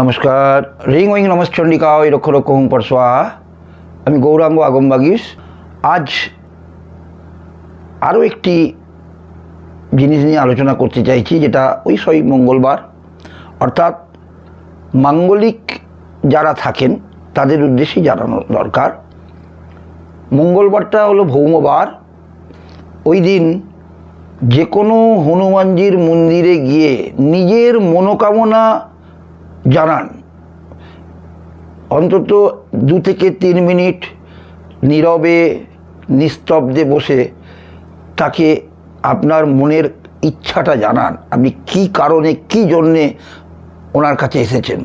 নমস্কার। রিং ওইং নমস্চণ্ডিকা ওই রক্ষ রক্ষ হুম পরশোয়া আমি গৌরাঙ্গ আগমবাগিস আজ আরও একটি জিনিস নিয়ে আলোচনা করতে চাইছি, যেটা ওই সই মঙ্গলবার। অর্থাৎ মাঙ্গলিক যারা থাকেন, তাদের উদ্দেশ্যেই জানানো দরকার। মঙ্গলবারটা হলো ভৌমবার। ওই দিন যে কোনো হনুমানজির মন্দিরে গিয়ে নিজের মনোকামনা জানান। অন্তত দু থেকে তিন মিনিট নীরবে, নিস্তব্ধে বসে তাকে আপনার মনের ইচ্ছাটা জানান। আপনি কি কারণে, কি জন্যে ওনার কাছে এসেছেন?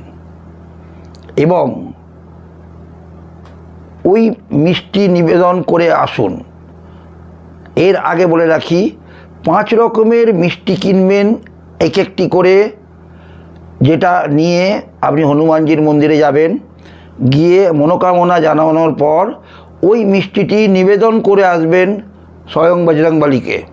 এবং ওই মিষ্টি নিবেদন করে আসুন। এর আগে বলে রাখি, পাঁচ রকমের মিষ্টি কিনবেন, এক একটি করে যেটা নিয়ে আপনি হনুমানজির মন্দিরে যাবেন, গিয়ে মনোকামনা জানানোর পর ওই মিষ্টিটি নিবেদন করে আসবেন স্বয়ং বজরংবলীকে।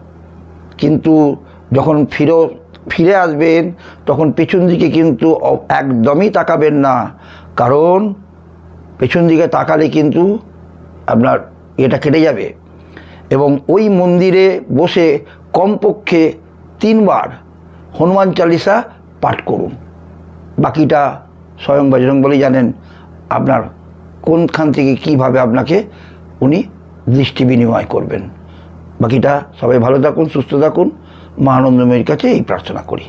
কিন্তু যখন ফিরো, ফিরে আসবেন, তখন পেছন দিকে কিন্তু একদমই তাকাবেন না। কারণ পেছন দিকে তাকালে কিন্তু আপনার এটা কেটে যাবে। এবং ওই মন্দিরে বসে কমপক্ষে তিনবার হনুমান চালিসা পাঠ করুন। বাকিটা স্বয়ং বজরং বলেই জানেন আপনার কোনখান থেকে কীভাবে আপনাকে উনি দৃষ্টি বিনিময় করবেন। বাকিটা সবাই ভালো থাকুন, সুস্থ থাকুন। মা আনন্দময়ীর কাছে এই প্রার্থনা করি।